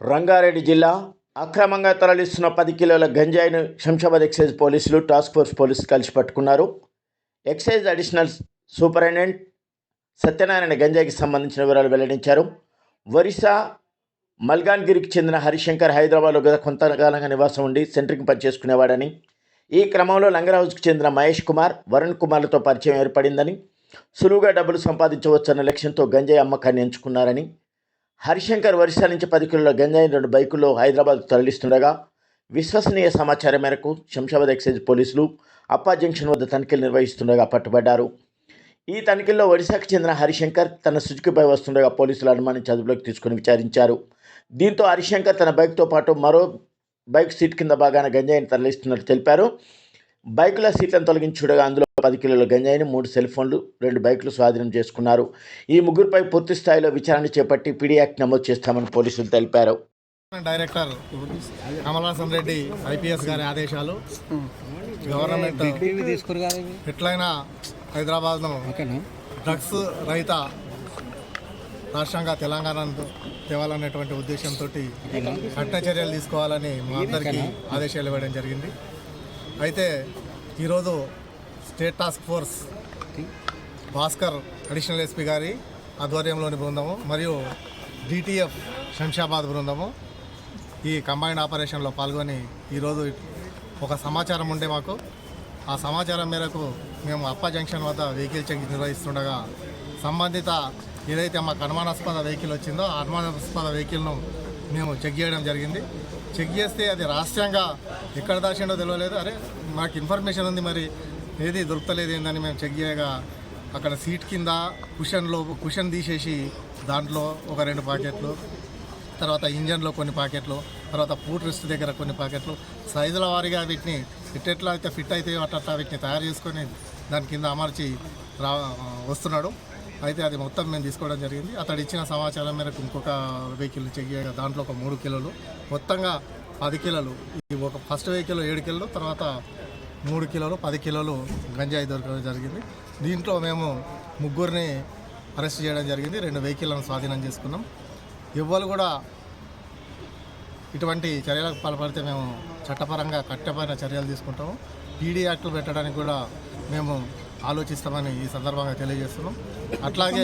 రంగారెడ్డి జిల్లా అక్రమంగా తరలిస్తున్న పది కిలోల గంజాయిను శంషాబాద్ ఎక్సైజ్ పోలీసులు టాస్క్ ఫోర్స్ పోలీసులు కలిసి పట్టుకున్నారు. ఎక్సైజ్ అడిషనల్ సూపరింటెండెంట్ సత్యనారాయణ గంజాయికి సంబంధించిన వివరాలు వెల్లడించారు. ఒరిస్సా మల్గాన్గిరికి చెందిన హరిశంకర్ హైదరాబాద్లో గత కొంతకాలంగా నివాసం ఉండి సెంట్రింగ్ పనిచేసుకునేవాడని ఈ క్రమంలో లంగర్ చెందిన మహేష్ కుమార్ వరుణ్ కుమార్లతో పరిచయం ఏర్పడిందని సులువుగా డబ్బులు సంపాదించవచ్చన్న లక్ష్యంతో గంజాయి అమ్మకాన్ని ఎంచుకున్నారని హరిశంకర్ ఒరిస్సా నుంచి పది కిలోల గంజాయి రెండు బైకుల్లో హైదరాబాద్ తరలిస్తుండగా విశ్వసనీయ సమాచారం మేరకు శంషాబాద్ ఎక్సైజ్ పోలీసులు అప్పా జంక్షన్ వద్ద తనిఖీలు నిర్వహిస్తుండగా పట్టుబడ్డారు. ఈ తనిఖీల్లో ఒడిశాకు చెందిన హరిశంకర్ తన సుజుకిపై వస్తుండగా పోలీసులు అనుమానించి అదుపులోకి తీసుకుని విచారించారు. దీంతో హరిశంకర్ తన బైక్తో పాటు మరో బైక్ సీట్ కింద భాగాన గంజాయిని తరలిస్తున్నట్టు తెలిపారు. బైకుల సీట్లను తొలగించి చూడగా అందులో పది కిలోల గంజాయిని మూడు సెల్ ఫోన్లు రెండు బైకులు స్వాధీనం చేసుకున్నారు. ఈ ముగ్గురుపై పూర్తి స్థాయిలో విచారణ చేపట్టి పీడీ యాక్ట్ నమోదు చేస్తామని పోలీసులు తెలిపారు. డైరెక్టర్ కమలాసన్ రెడ్డి ఐపీఎస్ గారి ఆదేశాలు గవర్నమెంట్ ఎట్లయినా హైదరాబాద్ను డ్రగ్స్ రహిత రాష్ట్రంగా తెలంగాణను తేవాలనేటువంటి ఉద్దేశంతో కఠిన చర్యలు తీసుకోవాలని మా అందరికీ ఆదేశాలు ఇవ్వడం జరిగింది. అయితే ఈరోజు state task force Bhaskar additional SP గారి ఆధ్వర్యంలోని బృందము మరియు డిటిఎఫ్ శంషాబాద్ బృందము ఈ కంబైన్డ్ ఆపరేషన్లో పాల్గొని ఈరోజు ఒక సమాచారం ఉండే మాకు. ఆ సమాచారం మేరకు మేము అప్ప జంక్షన్ వద్ద వెహికల్ చెక్ నిర్వహిస్తుండగా సంబంధిత ఏదైతే మాకు అనుమానాస్పద వెహికల్ వచ్చిందో ఆ అనుమానాస్పద వెహికల్ను మేము చెక్ చేయడం జరిగింది. చెక్ చేస్తే అది రహస్యంగా ఎక్కడ దాచిండో తెలియలేదు అరే మాకు ఇన్ఫర్మేషన్ ఉంది మరి. ఏది దొరకలేదు ఏందని మేము చెక్ చేయగా అక్కడ సీట్ కింద కుషన్లో కుషన్ తీసేసి దాంట్లో ఒక రెండు ప్యాకెట్లు తర్వాత ఇంజన్లో కొన్ని ప్యాకెట్లు తర్వాత పూట్ రెస్ట్ దగ్గర కొన్ని ప్యాకెట్లు సైజుల వారీగా వీటిని ఎట్టెట్లా అయితే ఫిట్ అయితే అట్లా వీటిని తయారు చేసుకొని దాని కింద అమర్చి రా వస్తున్నాడు. అయితే అది మొత్తం మేము తీసుకోవడం జరిగింది. అతడు ఇచ్చిన సమాచారం మేరకు ఇంకొక వెహికల్ చెక్ చేయగా దాంట్లో ఒక మూడు కిలోలు. మొత్తంగా పది కిలోలు. ఈ ఒక ఫస్ట్ వెహికల్ ఏడు కిలోలు తర్వాత మూడు కిలోలు పది కిలోలు గంజాయి దొరకడం జరిగింది. దీంట్లో మేము ముగ్గురిని అరెస్ట్ చేయడం జరిగింది. రెండు వెహికల్లను స్వాధీనం చేసుకున్నాం. ఎవ్వరు కూడా ఇటువంటి చర్యలకు పాల్పడితే మేము చట్టపరంగా కట్టపైన చర్యలు తీసుకుంటాము. పీడీ యాక్టులు పెట్టడానికి కూడా మేము ఆలోచిస్తామని ఈ సందర్భంగా తెలియజేస్తున్నాం. అట్లాగే